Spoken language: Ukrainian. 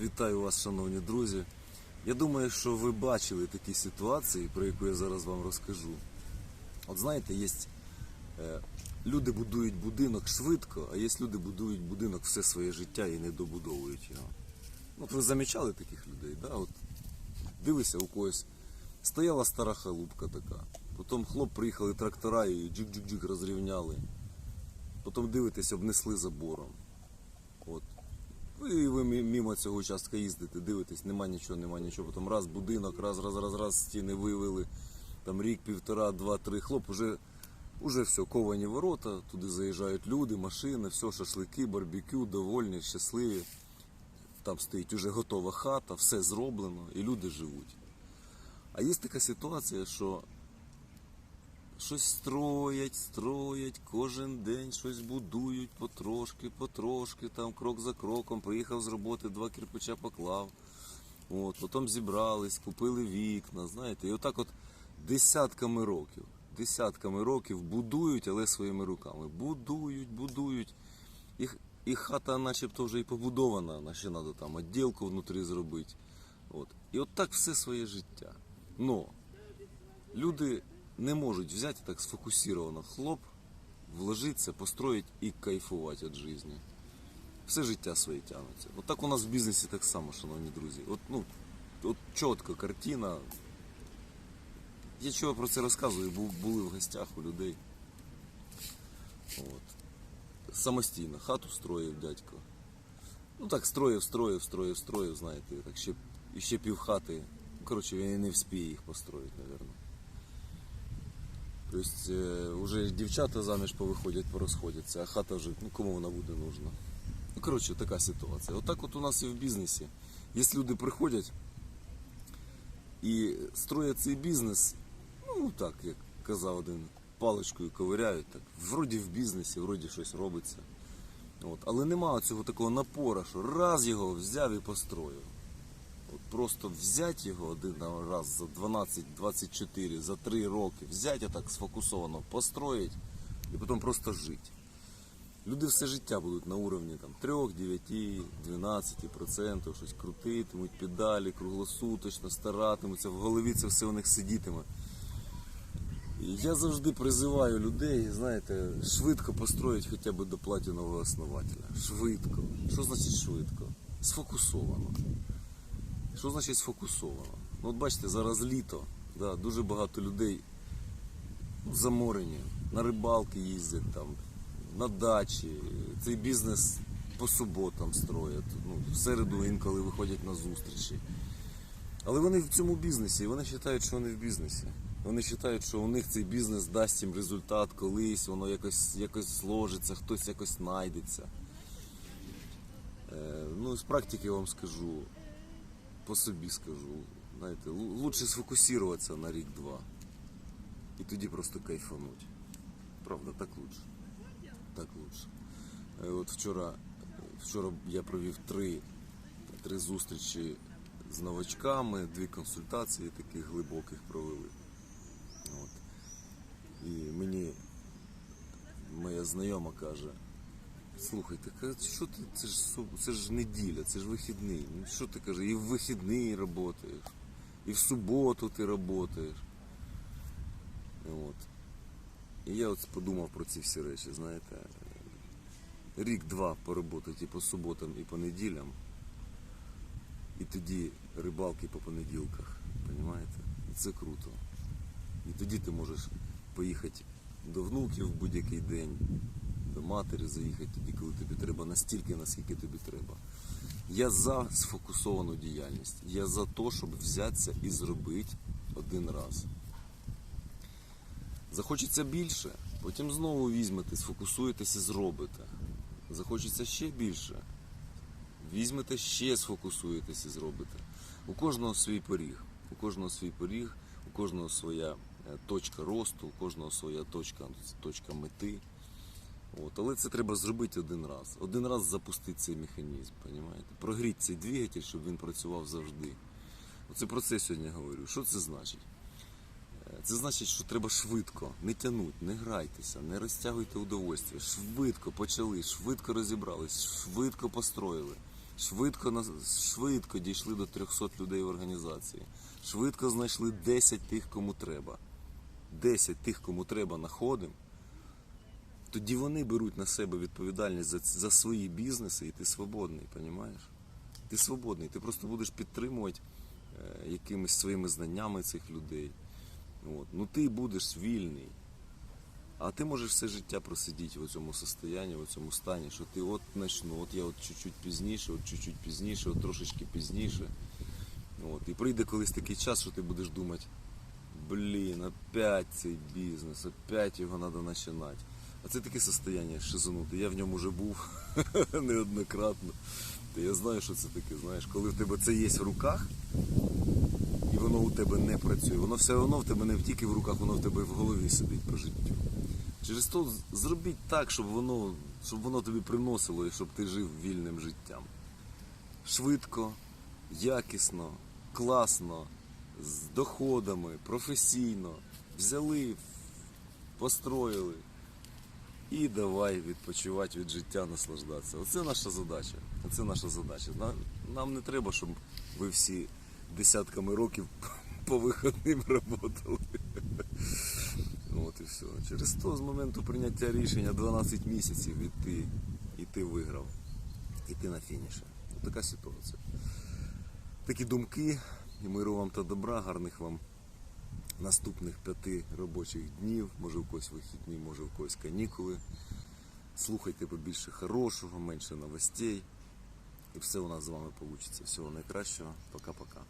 Вітаю вас, шановні друзі. Я думаю, що ви бачили такі ситуації, про яку я зараз вам розкажу. От знаєте, є е, люди будують будинок швидко, а є люди будують будинок все своє життя і не добудовують його. От ви замічали таких людей, да? От дивися у когось. Стояла стара халупка така. Потім хлоп приїхали трактора і джик-джик-джик розрівняли. Потім дивитесь, обнесли забором. От. Ви, ви мимо цього участка їздите, дивитесь, нема нічого, нема нічого. Потім раз будинок, раз, раз, раз, раз стіни вивели. Там рік, півтора, два, три. Хлоп уже, уже все, ковані ворота, туди заїжджають люди, машини, все, шашлики, барбекю, довольні, щасливі. Там стоїть уже готова хата, все зроблено, і люди живуть. А є така ситуація, що щось строять, строять, кожен день щось будують потрошки, потрошки, там крок за кроком. Приїхав з роботи, два кирпича поклав. От, потім зібрались, купили вікна, знаєте, і отак от десятками років, десятками років будують, але своїми руками. Будують, будують. І, і хата начебто вже і побудована, на ще треба там відділку внутрі зробити. От. І от так все своє життя. Но люди не можуть взяти так сфокусировано хлоп, вложитися, построїть і кайфувати від життя. Все життя своє тягнеться. От так у нас в бізнесі так само, шановні друзі. От, ну, от чітко картина. Я чого про це розказую, бу- були в гостях у людей. От. Самостійно хату строїв дядько. Ну так, строїв, строїв, строїв, строїв, знаєте, так ще, ще півхати. Ну, Коротше, він і не вспіє їх построїти, мабуть. Тобто е, вже дівчата заміж повиходять, порозходяться, а хата вже, ну кому вона буде нужна. Ну, коротше, така ситуація. Отак от у нас і в бізнесі. Є люди приходять і строять цей бізнес, ну так, як казав один, паличкою ковиряють, так, вроді в бізнесі, вроді щось робиться. От. Але немає цього такого напора, що раз його взяв і построїв. Просто взяти його один раз за 12-24, за 3 роки, взяти так сфокусовано, построїть і потім просто жити. Люди все життя будуть на уровні там, 3, 9, 12%, щось крутитимуть, педалі, круглосуточно, старатимуться, в голові це все у них сидітиме. Я завжди призиваю людей, знаєте, швидко построїть хоча б до платінового основателя. Швидко. Що значить швидко? Сфокусовано. Що значить сфокусовано? Ну, от бачите, зараз літо, да, дуже багато людей заморені, на рибалки їздять там, на дачі. Цей бізнес по суботам строять. Ну, в середу інколи виходять на зустрічі. Але вони в цьому бізнесі, і вони вважають, що вони в бізнесі. Вони вважають, що у них цей бізнес дасть їм результат колись, воно якось, якось зложиться, хтось якось знайдеться. Е, ну, з практики вам скажу, по собі скажу. Знаєте, лучше сфокусуватися на рік-два. І тоді просто кайфануть. Правда, так лучше. Так лучше. Е, От вчора, вчора я провів три, три зустрічі з новачками, дві консультації таких глибоких провели. От. І мені моя знайома каже, слухайте, каже, що ти, це ж, це ж неділя, це ж вихідний. Ну що ти каже, і в вихідний працюєш, і в суботу ти працюєш. От. І я от подумав про ці всі речі, знаєте. Рік-два поработати і по суботам, і по неділям. І тоді рибалки по понеділках. Понимаєте? І це круто. І тоді ти можеш поїхати до внуків в будь-який день, до матері заїхати тоді, коли тобі треба, настільки, наскільки тобі треба. Я за сфокусовану діяльність. Я за те, щоб взятися і зробити один раз. Захочеться більше, потім знову візьмете, сфокусуєтесь і зробите. Захочеться ще більше. Візьмете ще сфокусуєтесь і зробите. У кожного свій поріг. У кожного свій поріг, у кожного своя е, точка росту, у кожного своя точка, точка мети. От, але це треба зробити один раз. Один раз запустити цей механізм, розумієте? Прогріть цей двигатель, щоб він працював завжди. Оце про це сьогодні говорю. Що це значить? Е, Це значить, що треба швидко, не тянуть, не грайтеся, не розтягуйте удовольствие. Швидко почали, швидко розібрались, швидко построїли. Швидко, швидко дійшли до 300 людей в організації. Швидко знайшли 10 тих, кому треба. 10 тих, кому треба, знаходимо. Тоді вони беруть на себе відповідальність за, за свої бізнеси, і ти свободний, розумієш? Ти свободний, ти просто будеш підтримувати е, якимись своїми знаннями цих людей. От. Ну ти будеш вільний. А ти можеш все життя просидіти в цьому состоянні, в цьому стані, що ти от начну, от я от чуть-чуть пізніше, от чуть-чуть пізніше, от трошечки пізніше. От. І прийде колись такий час, що ти будеш думати, блін, опять цей бізнес, опять його треба починати. А це таке состояння шизанути. Я в ньому вже був неоднократно. Та я знаю, що це таке, знаєш, коли в тебе це є в руках, і воно у тебе не працює. Воно все одно в тебе не тільки в руках, воно в тебе в голові сидить по життю. Через то зробіть так, щоб воно, щоб воно тобі приносило і щоб ти жив вільним життям. Швидко, якісно, класно, з доходами, професійно. Взяли, построїли. І давай відпочивати від життя, наслаждатися. Оце наша задача. Оце наша задача. Нам, не треба, щоб ви всі десятками років по вихідним працювали. От і все. Через то з моменту прийняття рішення 12 місяців і ти, і ти виграв. І ти на фініші. Така ситуація. Такі думки. І миру вам та добра, гарних вам наступних п'яти робочих днів, може у когось вихідні, може у когось канікули. Слухайте побільше хорошого, менше новостей. І все у нас з вами вийде. Всього найкращого. Пока-пока.